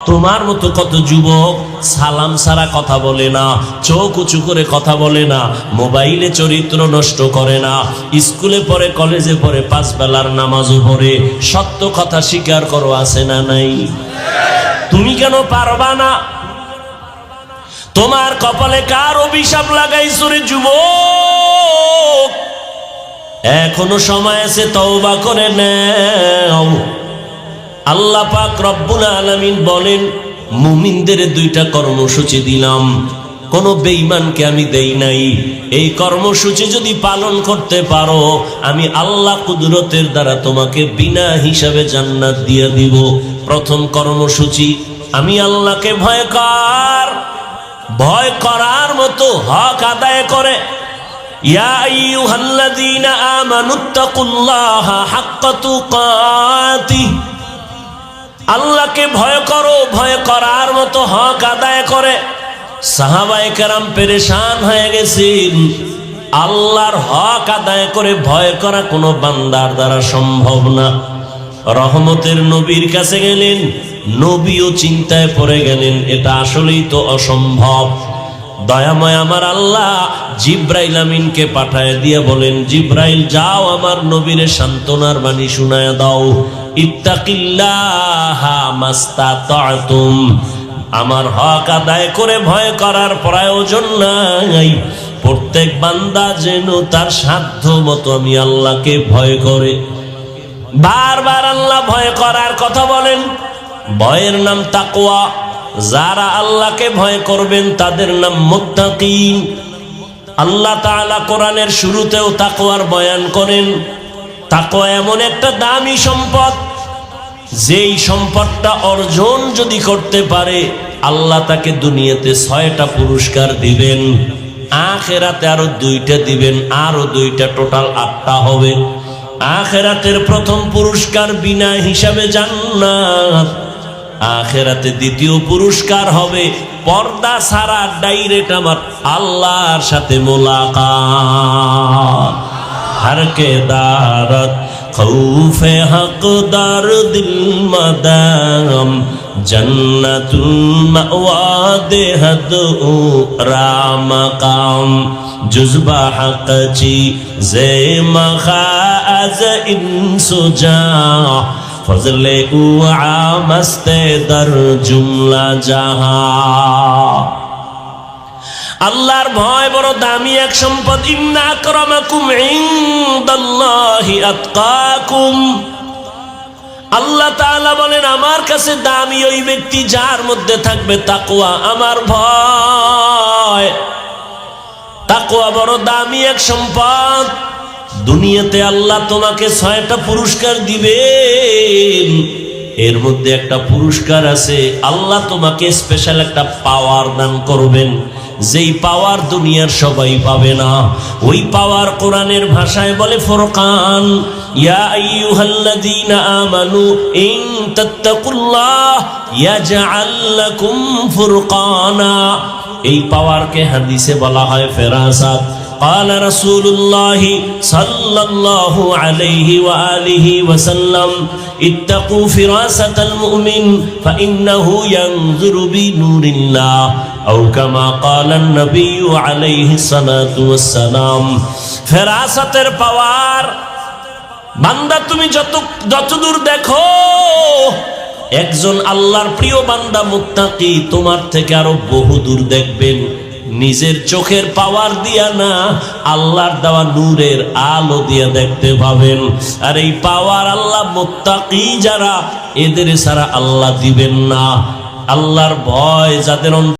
তোমার মতো কত যুবক সালাম সারা কথা বলে না, চোখ উঁচু করে কথা বলে না, মোবাইলে চরিত্র নষ্ট করে না, স্কুলে পড়ে, কলেজে পড়ে, পাঁচ বেলার নামাজও পড়ে, সত্য কথা স্বীকার করো, আছে না নাই? তুমি কেন পারবা না? তোমার কপালে কার অভিশাপ লাগাইছো রে যুবক? এখনও সময় আছে তওবা করে নাও। আল্লাহ পাক রব্বুল আলামিন বলেন, মুমিনদের দুইটা কর্মসূচি দিলাম। কোন বেঈমানকে আমি দেই নাই। এই কর্মসূচি যদি পালন করতে পারো, আমি আল্লাহ কুদরতের দ্বারা তোমাকে বিনা হিসাবে জান্নাত দিয়ে দিব। প্রথম কর্মসূচি, আমি আল্লাহকে ভয় কর। ভয় করার মতো হক আদায় করে। ইয়া আমানুত্তাকুল্লাহা হাক্কা তুকাতিহ। আল্লাহকে ভয় করো, ভয় করার মতো হক আদায় করে। সাহাবাই কেরাম পেরেশান হয়ে গেছেন। আল্লাহর হক আদায় করে ভয় করা কোনো বান্দার দ্বারা সম্ভব না। রহমতের নবীর কাছে গেলেন, নবীও চিন্তায় পড়ে গেলেন, এটা আসলেই তো অসম্ভব। দয়াময় আমার আল্লাহ জিব্রাইল আমিনকে পাঠায় দিয়ে বলেন, জিব্রাইল, যাও আমার নবীরে সান্ত্বনার বাণী শুনায় দাও। ইত্তাকিল্লাহা মাস্তাতাতুম। আমার হক আদায় করে ভয় করার প্রয়োজন নাই। প্রত্যেক বান্দা যেন তার সাধ্য মতো আমি আল্লাহকে ভয় করে। বারবার আল্লাহ ভয় করার কথা বলেন। ভয়ের নাম তাকওয়া। যারা আল্লাহকে ভয় করবেন, তাদের নাম মুত্তাকিন। আল্লাহ তাআলা কোরআনের শুরুতেও তাকওয়ার বয়ান করেন, তাকওয়া এমন একটা দামি সম্পদ, যেই সম্পদটা অর্জন যদি করতে পারে, আল্লাহ তাকে দুনিয়াতে ছয়টা পুরস্কার দিবেন, আখেরাতে আরও দুইটা দিবেন, আরও দুইটা টোটাল আটটা হবে। আখেরাতের প্রথম পুরস্কার বিনা হিসাবে জান্নাত। আখেরাতে দ্বিতীয় পুরস্কার হবে। পর্দা সারা ডাইরেক্ট আমার আল্লাহর সাথে মোলাকাত। হারকে দারত খৌফে হকদার দিল মাদাম, জন্নাতুল মাওয়া দেহদ ও রামকাম। জুজবা হকচি জে মখা আজ ইনসুজা ফজল উ দর জুমলা জাহা। আল্লাহর ভয় বড় দামি এক সম্পদ। ইন্না করমাকুম ইন্দাল্লাহি আতকাকুম। আল্লাহ তাআলা বলেন, আমার কাছে দামি ওই ব্যক্তি যার মধ্যে থাকবে তাকওয়া, আমার ভয়। তাকওয়া বড় দামি এক সম্পদ। দুনিয়াতে আল্লাহ তোমাকে ছয়টা পুরস্কার দিবেন এর মধ্যে একটা পুরস্কার আছে, আল্লাহ তোমাকে স্পেশাল একটা পাওয়ার দান করবেন। যেই পাওয়ার দুনিয়ার সবাই পাবে না। ওই পাওয়ার কোরআনের ভাষায় বলে ফোরকান এই পাওয়ারকে হাদিসে বলা হয় ফেরাসাত। قال رسول الله صلى الله عليه وآله وسلم اتقوا فراسة المؤمن فإنه ينظر بنور الله أو كما قال النبي عليه الصلاة والسلام فراسة পাওয়ার বান্দা তুমি যত যতদূর দেখো একজন আল্লাহর প্রিয় বান্দা মুত্তাকি তোমার থেকে আরো বহু দূর দেখবেন নিজের চোখের পাওয়ার দিয়া না, আল্লাহর দেওয়া নূরের আলো দিয়া দেখতে পাবেন। আর এই পাওয়ার আল্লাহ মোত্তাকি যারা, এদের সারা আল্লাহ দিবেন না। আল্লাহর ভয় যাদের